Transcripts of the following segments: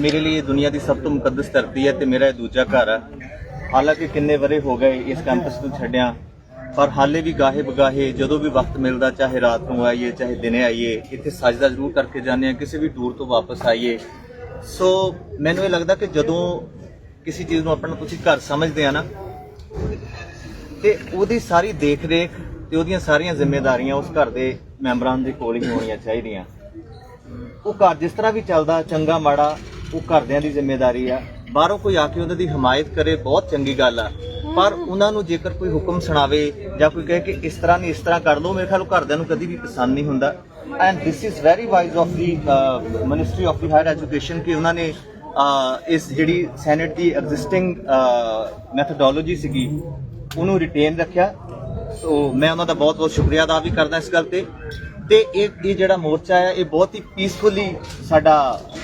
ਮੇਰੇ ਲਈ ਇਹ ਦੁਨੀਆ ਦੀ ਸਭ ਤੋਂ ਮੁਕੱਦਸ ਧਰਤੀ ਹੈ ਤੇ ਮੇਰਾ ਇਹ ਦੂਜਾ ਘਰ ਹੈ। ਹਾਲਾਂਕਿ ਕਿੰਨੇ ਵਰੇ ਹੋ ਗਏ ਇਸ ਕੈਂਪਸ ਨੂੰ ਛੱਡਿਆ, ਪਰ ਹਾਲੇ ਵੀ ਗਾਹੇ ਬਗਾਹੇ ਜਦੋਂ ਵੀ ਵਕਤ ਮਿਲਦਾ, ਚਾਹੇ ਰਾਤ ਨੂੰ ਆਈਏ, ਚਾਹੇ ਦਿਨੇ ਆਈਏ, ਇੱਥੇ ਸਜਦਾ ਜ਼ਰੂਰ ਕਰਕੇ ਜਾਂਦੇ ਆ ਕਿਸੇ ਵੀ ਟੂਰ ਤੋਂ ਵਾਪਸ ਆਈਏ। ਸੋ ਮੈਨੂੰ ਇਹ ਲੱਗਦਾ ਕਿ ਜਦੋਂ ਕਿਸੇ ਚੀਜ਼ ਨੂੰ ਆਪਣਾ ਤੁਸੀਂ ਘਰ ਸਮਝਦੇ ਆ ਨਾ, ਤੇ ਉਹਦੀ ਸਾਰੀ ਦੇਖ ਰੇਖ ਤੇ ਉਹਦੀਆਂ ਸਾਰੀਆਂ ਜ਼ਿੰਮੇਵਾਰੀਆਂ ਉਸ ਘਰ ਦੇ ਮੈਂਬਰਾਂ ਦੇ ਕੋਲ ਹੀ ਹੋਣੀਆਂ ਚਾਹੀਦੀਆਂ। ਉਹ ਘਰ ਜਿਸ ਤਰ੍ਹਾਂ ਵੀ ਚੱਲਦਾ, ਚੰਗਾ, ਮਾੜਾ ਉਹ ਘਰਦਿਆਂ ਦੀ ਜ਼ਿੰਮੇਵਾਰੀ ਆ। ਬਾਹਰੋਂ ਕੋਈ ਆ ਕੇ ਉਹਨਾਂ ਦੀ ਹਮਾਇਤ ਕਰੇ ਬਹੁਤ ਚੰਗੀ ਗੱਲ ਆ। ਪਰ ਉਹਨਾਂ ਨੂੰ ਜੇਕਰ ਕੋਈ ਹੁਕਮ ਸੁਣਾਵੇ ਜਾਂ ਕੋਈ ਕਹੇ ਕਿ ਇਸ ਤਰ੍ਹਾਂ ਨਹੀਂ ਇਸ ਤਰ੍ਹਾਂ ਕਰ ਲਓ ਮੇਰੇ ਖਿਆਲ ਉਹ ਘਰਦਿਆਂ ਨੂੰ ਕਦੀ ਵੀ ਪਸੰਦ ਨਹੀਂ ਹੁੰਦਾ। And this is very wise of the ministry of the higher education ਕਿ ਉਹਨਾਂ ਨੇ ਇਸ ਜਿਹੜੀ ਸੈਨੇਟ ਦੀ ਐਗਜ਼ਿਸਟਿੰਗ ਮੈਥੋਡੋਲੋਜੀ ਸੀਗੀ ਉਹਨੂੰ ਰਿਟੇਨ ਰੱਖਿਆ। ਸੋ ਮੈਂ ਉਹਨਾਂ ਦਾ ਬਹੁਤ ਬਹੁਤ ਸ਼ੁਕਰੀਆ ਅਦਾ ਵੀ ਕਰਦਾ ਇਸ ਗੱਲ ਤੇ। ਤੇ ਇਹ ਇਹ ਜਿਹੜਾ ਮੋਰਚਾ ਹੈ, ਇਹ ਬਹੁਤ ਹੀ ਪੀਸਫੁਲੀ ਸਾਡਾ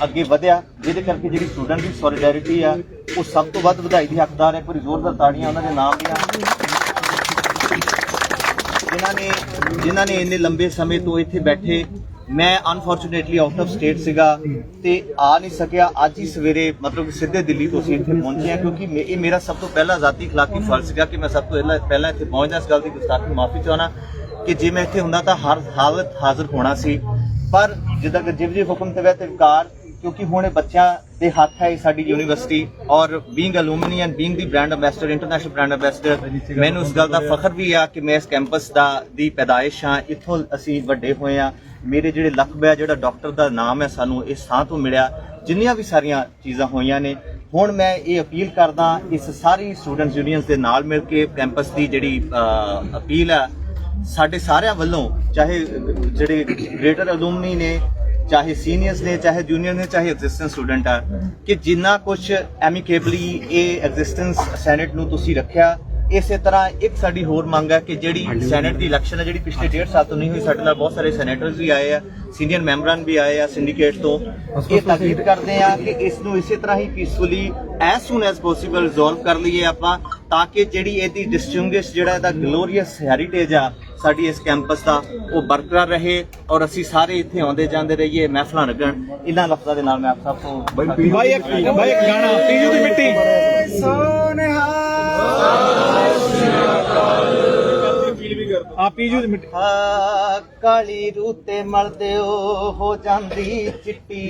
ਅੱਗੇ ਵਧਿਆ। ਜਿਹਦੇ ਕਰਕੇ ਜਿਹੜੀ ਸਟੂਡੈਂਟ ਦੀ ਸੋਲੀਡੈਰਿਟੀ ਆ, ਉਹ ਸਭ ਤੋਂ ਵੱਧ ਵਧਾਈ ਦੀ ਹੱਕਦਾਰ ਹੈ। ਕੋਈ ਜ਼ੋਰਦਾਰ ਤਾੜੀਆਂ ਉਹਨਾਂ ਦੇ ਨਾਮ ਦੀਆਂ। ਜਿਨ੍ਹਾਂ ਨੇ ਜਿਨ੍ਹਾਂ ਨੇ ਇੰਨੇ ਲੰਬੇ ਸਮੇਂ ਤੋਂ ਇੱਥੇ ਬੈਠੇ। ਮੈਂ ਅਨਫੋਰਚੂਨੇਟਲੀ ਆਊਟ ਆਫ ਸਟੇਟ ਸੀਗਾ ਤੇ ਆ ਨਹੀਂ ਸਕਿਆ। ਅੱਜ ਹੀ ਸਵੇਰੇ ਮਤਲਬ ਸਿੱਧੇ ਦਿੱਲੀ ਤੋਂ ਅਸੀਂ ਇੱਥੇ ਪਹੁੰਚੇ ਹਾਂ, ਕਿਉਂਕਿ ਇਹ ਮੇਰਾ ਸਭ ਤੋਂ ਪਹਿਲਾ ਜ਼ਾਤੀ ਅਖਲਾਕੀ ਫਰਜ਼ ਸੀਗਾ ਕਿ ਮੈਂ ਸਭ ਤੋਂ ਪਹਿਲਾਂ ਪਹਿਲਾਂ ਇੱਥੇ ਪਹੁੰਚਦਾ ਇਸ ਗੱਲ ਦੀ ਗੁਸਤਾਖੀ ਮਾਫੀ ਚਾਹਣਾ ਕਿ ਜੇ ਮੈਂ ਇੱਥੇ ਹੁੰਦਾ ਤਾਂ ਹਰ ਹਾਲਤ ਹਾਜ਼ਰ ਹੋਣਾ ਸੀ। ਪਰ ਜਿੱਦਾਂ ਕਿ ਜਿਵ ਜੀ ਹੁਕਮ ਤੇ ਵੈਤੇ ਵਿਕਾਰ, ਕਿਉਂਕਿ ਹੁਣ ਬੱਚਿਆਂ ਦੇ ਹੱਥ ਹੈ ਸਾਡੀ ਯੂਨੀਵਰਸਿਟੀ। ਔਰ being alumni and being the brand ambassador international brand ambassador ਮੈਨੂੰ ਇਸ ਗੱਲ ਦਾ ਫਖਰ ਵੀ ਆ ਕਿ ਮੈਂ ਇਸ ਕੈਂਪਸ ਦਾ, ਦੀ ਪੈਦਾਇਸ਼ ਹਾਂ। ਇੱਥੋਂ ਅਸੀਂ ਵੱਡੇ ਹੋਏ ਆ ਮੇਰੇ ਜਿਹੜੇ ਲਕਬ ਹੈ ਜਿਹੜਾ ਡਾਕਟਰ ਦਾ ਨਾਮ ਹੈ, ਸਾਨੂੰ ਇਹ ਸਾਹ ਤੋਂ ਮਿਲਿਆ। ਜਿੰਨੀਆਂ ਵੀ ਸਾਰੀਆਂ ਚੀਜ਼ਾਂ ਹੋਈਆਂ ਨੇ, ਹੁਣ ਮੈਂ ਇਹ ਅਪੀਲ ਕਰਦਾ, ਇਸ ਸਾਰੀ ਸਟੂਡੈਂਟਸ ਯੂਨੀਅਨਸ ਦੇ ਨਾਲ ਮਿਲ ਕੇ ਕੈਂਪਸ ਦੀ ਜਿਹੜੀ ਅਪੀਲ ਹੈ ਸਾਡੇ ਸਾਰਿਆਂ ਵੱਲੋਂ ਚਾਹੇ ਜਿਹੜੇ ਗ੍ਰੇਟਰ ਅਲੂਮਨੀ ਨੇ ਚਾਹੇ ਸੀਨੀਅਰਸ ਨੇ ਚਾਹੇ ਜੂਨੀਅਰ ਨੇ ਚਾਹੇ ਐਗਜ਼ਿਸਟੈਂਸ ਸਟੂਡੈਂਟ ਆ ਕਿ ਜਿੰਨਾ ਕੁਝ ਐਮਿਕੇਬਲੀ ਇਹ ਐਗਜ਼ਿਸਟੈਂਸ ਸੈਨੇਟ ਨੂੰ ਤੁਸੀਂ ਰੱਖਿਆ ਇਸੇ ਤਰ੍ਹਾਂ ਇੱਕ ਸਾਡੀ ਹੋਰ ਮੰਗ ਹੈ ਕਿ ਜਿਹੜੀ ਸੈਨੇਟ ਦੀ ਇਲੈਕਸ਼ਨ ਹੈ ਜਿਹੜੀ ਪਿਛਲੇ ਡੇਢ ਸਾਲ ਤੋਂ ਨਹੀਂ ਹੋਈ ਸਾਡੇ ਨਾਲ ਬਹੁਤ ਸਾਰੇ ਸੈਨੇਟਰਸ ਵੀ ਆਏ ਆ ਸੀਨੀਅਰ ਮੈਂਬਰਾਂ ਵੀ ਆਏ ਆ ਸਿੰਡੀਕੇਟ ਤੋਂ। ਇਹ ਤਾਕੀਦ ਕਰਦੇ ਆ ਕਿ ਇਸ ਨੂੰ ਇਸੇ ਤਰ੍ਹਾਂ ਹੀ peacefully as soon as possible resolve ਕਰ ਲਈਏ ਆਪਾਂ ਤਾਂ ਕਿ ਜਿਹੜੀ ਇਹਦੀ ਡਿਸਟਿੰਗੁਇਸ਼ ਜਿਹੜਾ ਇਹਦਾ ਗਲੋਰੀਅਸ ਹੈਰੀਟੇਜ ਆ ਸਾਡੀ ਇਸ ਕੈਂਪਸ ਦਾ ਉਹ ਬਰਕਰਾਰ ਰਹੇ ਔਰ ਅਸੀਂ ਸਾਰੇ ਇੱਥੇ ਆਉਂਦੇ ਜਾਂਦੇ ਰਹੀਏ ਮਹਿਫਲਾਂ ਲੱਗਣ। ਇਹਨਾਂ ਲਫ਼ਜ਼ਾਂ ਦੇ ਨਾਲ ਮੈਂ ਆਪ ਸਭ ਤੋਂ ਭਾਈ ਇੱਕ ਗਾਣਾ ਪੀਜੂ ਦੀ ਮਿੱਟੀ। ਆ ਪੀਜੂ ਦੀ ਮਿੱਟੀ। ਆ ਕਾਲੀ ਰੂਤੇ ਮਲਦਿਓ ਹੋ ਜਾਂਦੀ ਚਿੱਟੀ।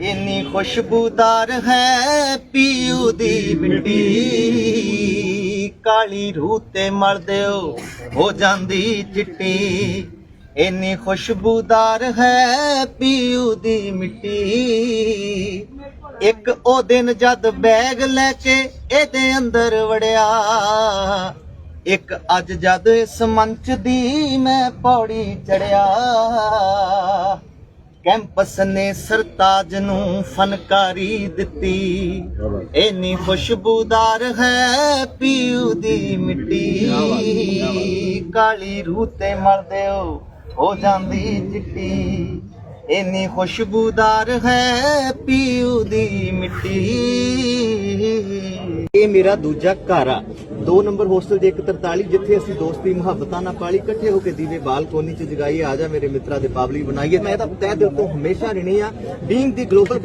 ਇੰਨੀ ਖੁਸ਼ਬੂਦਾਰ ਹੈ ਪੀਊ ਦੀ ਮਿੱਟੀ। ਕਾਲੀ ਰੂਹ ਤੇ ਮਲਦਿਓ ਹੋ ਜਾਂਦੀ ਚਿੱਟੀ। ਇੰਨੀ ਖੁਸ਼ਬੂਦਾਰ ਹੈ ਪੀਊ ਦੀ ਮਿੱਟੀ। ਇੱਕ ਉਹ ਦਿਨ ਜਦ ਬੈਗ ਲੈ ਕੇ ਇਹਦੇ ਅੰਦਰ ਵੜਿਆ। ਇੱਕ ਅੱਜ ਜਦ ਇਸ ਮੰਚ ਦੀ ਮੈਂ ਪੌੜੀ ਚੜਿਆ। ਕੈਂਪਸ ਨੇ ਸਰਤਾਜ ਨੂੰ ਫਨਕਾਰੀ ਦਿੱਤੀ। ਇੰਨੀ ਖੁਸ਼ਬੂਦਾਰ ਹੈ ਪੀਊ ਦੀ ਮਿੱਟੀ। ਕਾਲੀ ਰੂਹ ਤੇ ਮਰਦੇ ਹੋ ਜਾਂਦੀ ਚਿੱਟੀ। ਇੰਨੀ ਖੁਸ਼ਬੂਦਾਰ ਹੈ ਪੀਊ ਦੀ ਮਿੱਟੀ। ਇਹ ਮੇਰਾ ਦੂਜਾ ਘਰ ਆ। ਦੋ ਨੰਬਰ ਹੋਸਟਲ ਦੇ 143 ਜਿੱਥੇ ਅਸੀਂ ਦੋਸਤੀ ਮੁਹੱਬਤਾਂ ਨਾਲ ਪਾਲੀ ਇਕੱਠੇ ਹੋ ਕੇ ਦੀਵੇ ਬਾਲਕੋਨੀ ਚ ਜਗਾਈ ਆ ਜਾ ਮੇਰੇ ਮਿੱਤਰਾਂ ਦੇ ਪਾਬਲੀ ਬਣਾਈਏ। ਮੈਂ ਤਾਂ ਤਹਿ ਦਿਲ ਤੋਂ ਹਮੇਸ਼ਾ ਰਹਿਣੀ ਆ being the global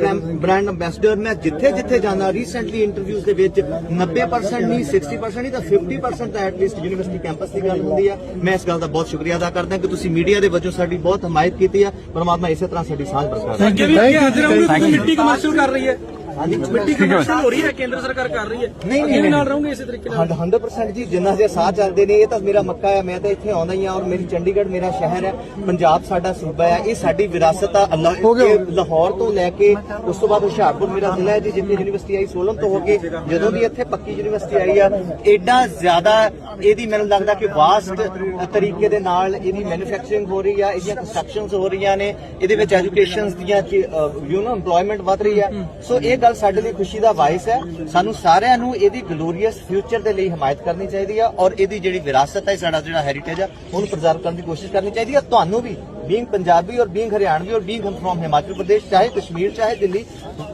brand ambassador ਮੈਂ ਜਿੱਥੇ ਜਿੱਥੇ ਜਾਂਦਾ ਰੀਸੈਂਟਲੀ ਇੰਟਰਵਿਊਜ਼ ਦੇ ਵਿੱਚ 90% ਨਹੀਂ 60% ਨਹੀਂ ਤਾਂ 50% ਤਾਂ ਐਟਲੀਸਟ ਯੂਨੀਵਰਸਿਟੀ ਕੈਂਪਸ ਦੀ ਗੱਲ ਹੁੰਦੀ ਆ। ਮੈਂ ਇਸ ਗੱਲ ਦਾ ਬਹੁਤ ਸ਼ੁਕਰੀਆ ਅਦਾ ਕਰਦਾ ਕਿ ਤੁਸੀਂ ਮੀਡੀਆ ਦੇ ਵਜੋਂ ਸਾਡੀ ਬਹੁਤ ਹਮਾਇਤ ਕੀਤੀ ਆ। ਪਰਮਾਤਮਾ ਇਸੇ ਤਰ੍ਹਾਂ ਸਾਡੀ ਸਾਂਝ ਬਰਕਰਾਰ ਰੱਖੇ। ਅੱਗੇ ਵੀ ਹਾਜ਼ਰ ਰਹੋਗੇ ਕਿਉਂਕਿ ਮਿੱਟੀ ਕਮਰਸ਼ੀਅਲ ਕਰ ਰਹੀ ਹੈ। ਮਿੱਟੀ ਕਮਰਸ਼ੀਅਲ ਹੋ ਰਹੀ ਹੈ ਕੇਂਦਰ ਸਰਕਾਰ ਕਰ ਰਹੀ ਹੈ। ਨਹੀਂ, ਅੱਗੇ ਵੀ ਨਹੀਂ। ਨਾਲ ਰਹੋਗੇ ਇਸੇ ਤਰੀਕੇ ਨਾਲ? 100% ਜੀ ਜਿੰਨਾ ਜੇ ਸਾਹ ਚੱਲਦੇ ਨੇ ਇਹ ਤਾਂ ਮੇਰਾ ਮੱਕਾ ਹੈ ਮੈਂ ਤਾਂ ਇੱਥੇ ਆਉਂਦਾ ਹੀ ਆ ਔਰ ਮੇਰੀ ਚੰਡੀਗੜ੍ਹ ਮੇਰਾ ਸ਼ਹਿਰ ਹੈ ਪੰਜਾਬ ਸਾਡਾ ਸੂਬਾ ਹੈ ਇਹ ਸਾਡੀ ਵਿਰਾਸਤ ਆ ਅੱਲਾ ਇਹ ਲਾਹੌਰ ਤੋਂ ਲੈ ਕੇ ਉਸ ਤੋਂ ਬਾਅਦ ਹੁਸ਼ਿਆਰਪੁਰ ਮੇਰਾ ਜ਼ਿਲ੍ਹਾ ਹੈ ਜੀ ਜਿੱਥੇ ਯੂਨੀਵਰਸਿਟੀ ਆਈ ਸੋਲਨ ਤੋਂ ਹੋ ਕੇ ਜਦੋਂ ਦੀ ਇੱਥੇ ਪੱਕੀ ਯੂਨੀਵਰਸਿਟੀ ਆਈ ਆ ਐਡਾ ਜ਼ਿਆਦਾ ਇਹਦੀ ਮੈਨੂੰ ਲੱਗਦਾ ਕਿ ਵਾਸਟ ਤਰੀਕੇ ਦੇ ਨਾਲ ਇਹਦੀ ਮੈਨੂਫੈਕਚਰਿੰਗ ਹੋ ਰਹੀ ਆ ਇਹਦੀਆਂ ਕੰਸਟਰਕਸ਼ਨਸ ਹੋ ਰਹੀਆਂ ਨੇ ਇਹਦੇ ਵਿੱਚ ਐਜੂਕੇਸ਼ਨਸ ਦੀਆਂ ਯੂ نو EMPLOYMENT ਵਧ ਰਹੀ ਆ। ਸੋ ਇਹ ਗੱਲ ਸਾਡੇ ਲਈ ਖੁਸ਼ੀ ਦਾ ਵਾਇਸ ਹੈ। ਸਾਨੂੰ ਸਾਰਿਆਂ ਨੂੰ ਇਹਦੀ ਗਲੋਰੀਅਸ ਫਿਊਚਰ ਦੇ ਲਈ ਹਮਾਇਤ ਕਰਨੀ ਚਾਹੀਦੀ ਆ ਔਰ ਇਹਦੀ ਜਿਹੜੀ ਵਿਰਾਸਤ ਹੈ ਸਾਡਾ ਜਿਹੜਾ ਹੈਰੀਟੇਜ ਆ ਉਹਨੂੰ ਪ੍ਰਜਰਵ ਕਰਨ ਦੀ ਕੋਸ਼ਿਸ਼ ਕਰਨੀ ਚਾਹੀਦੀ ਆ ਤੁਹਾਨੂੰ ਵੀ ਬੀਇੰਗ ਪੰਜਾਬੀ ਔਰ ਬੀਇੰਗ ਹਰਿਆਣਵੀ ਔਰ ਬੀਇੰਗ ਫਰਮ ਹਿਮਾਚਲ ਪ੍ਰਦੇਸ਼ ਚਾਹੇ ਕਸ਼ਮੀਰ ਚਾਹੇ Delhi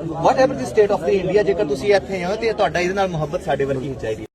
whatever the state of the India ਜੇਕਰ ਤੁਸੀਂ ਇੱਥੇ ਹੋ ਤੇ ਤੁਹਾਡਾ ਇਹਦੇ ਨਾਲ ਮੁਹੱਬਤ ਸਾਡੇ ਵਰਗੀ ਹੀ ਚਾਹੀਦੀ ਹੈ।